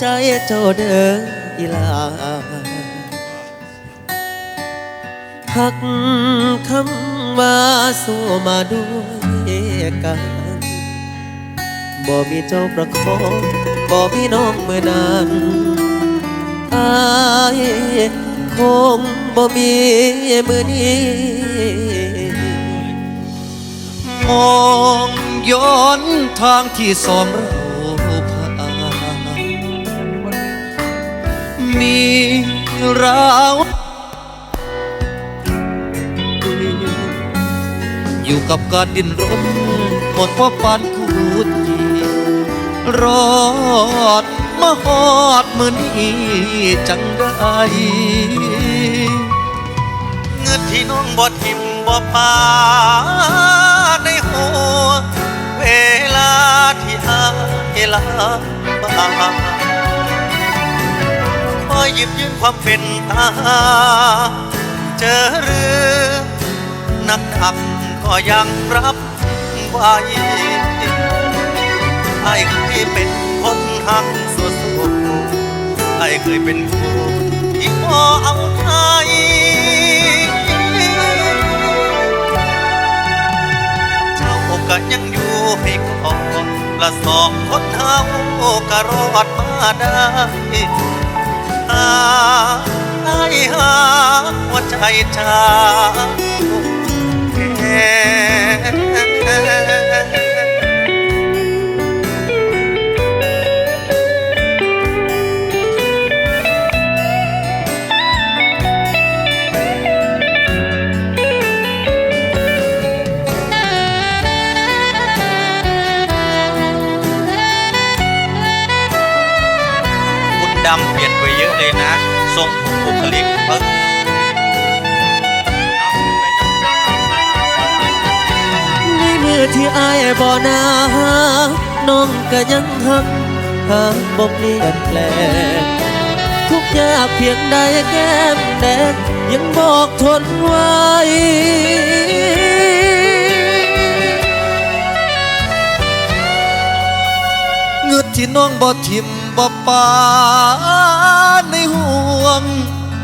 ใจเจ้าเดินอีลาหักคำว่าสู้มาด้วยกันบ่มีเจ้าประคองบ่มีน้องเมื่อนั้นอายคงบ่มีมือนี้มองย้อนทางที่สองเรา มีราวอยู่กับการดิ้นรนหมดเพราะปานคูจีรอดมาหอดมือนี้จังได้เงินที่น้องบ่ทิมบ่ปาในหัว เวลาที่อายลาบา อยหยิบยื่นความเป็นตา เจอเรื่องหนักหนักก็ยังรับไหวไอ้เคยเป็นคนหักสุดๆไอ้เคยเป็นผู้ที่พอเอาไทยเจ้าก็ยังอยู่ให้ก่อนละสองคนเฮาก็รอดมาได้าไอ้หาหัวใจจ้าแก่ ดำเปลี่ยนไปเยอะเลยนะ ทรงผมบุคลิกเออในมือที่อายบ่นาน้องก็ยังหักหากบ่เปลี่ยนแปลงทุกยากเพียงใดแก้มแดงยังบอกทนไว้เงือดที่น้องบ่ทิม บ่ปาในห่วง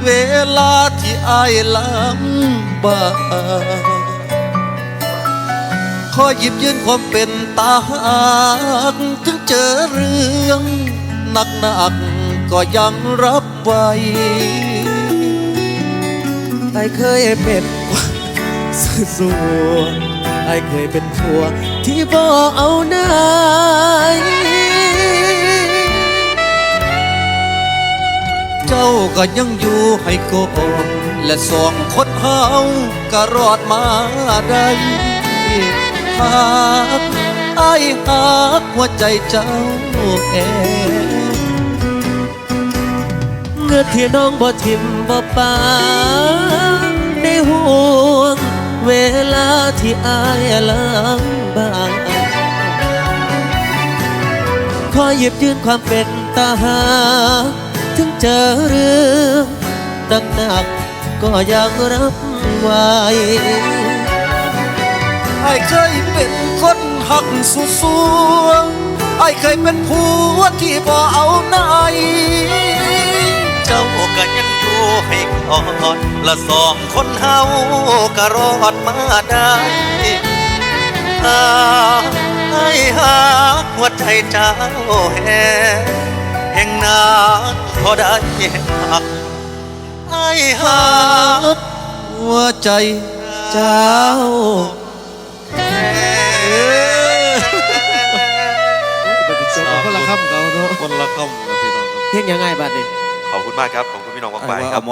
เวลาที่อายลำบากขอหยิบยืนความเป็นตาหักถึงเจอเรื่องหนักหนักก็ยังรับไว้ไอ้เคยเป็นสัวไอ้เคยเป็นผัวที่บ่เอาไหน เจ้าก็ยังอยู่ให้กอนและสองคนเฮาก็รอดมาได้หากไอ้หักหัวใจเจ้าแอเงือที่น้องบ่ทิมบ่ปาในห่วงเวลาที่อายลำบากขอหยิบยืนความเป็นตาหา ถึงเจอเรื่องหนักหนักก็ยังรับไหวไอ้เคยเป็นคนหักสุดสวงไอ้เคยเป็นผัวที่บ่เอาไหนเจ้าก็ยังอยู่ให้กอนละสองคนเฮาก็รอดมาได้หาให้หาหัวใจเจ้าแห่ แห่งนาพอได้หักไอ้หาหัวใจเจ้าปฏิจจคนละคำเขาเนาะคนละคำครับพี่น้องครับเพลงยังไงบัดนี้ขอบคุณมากครับ ขอบคุณพี่น้องมากๆครับ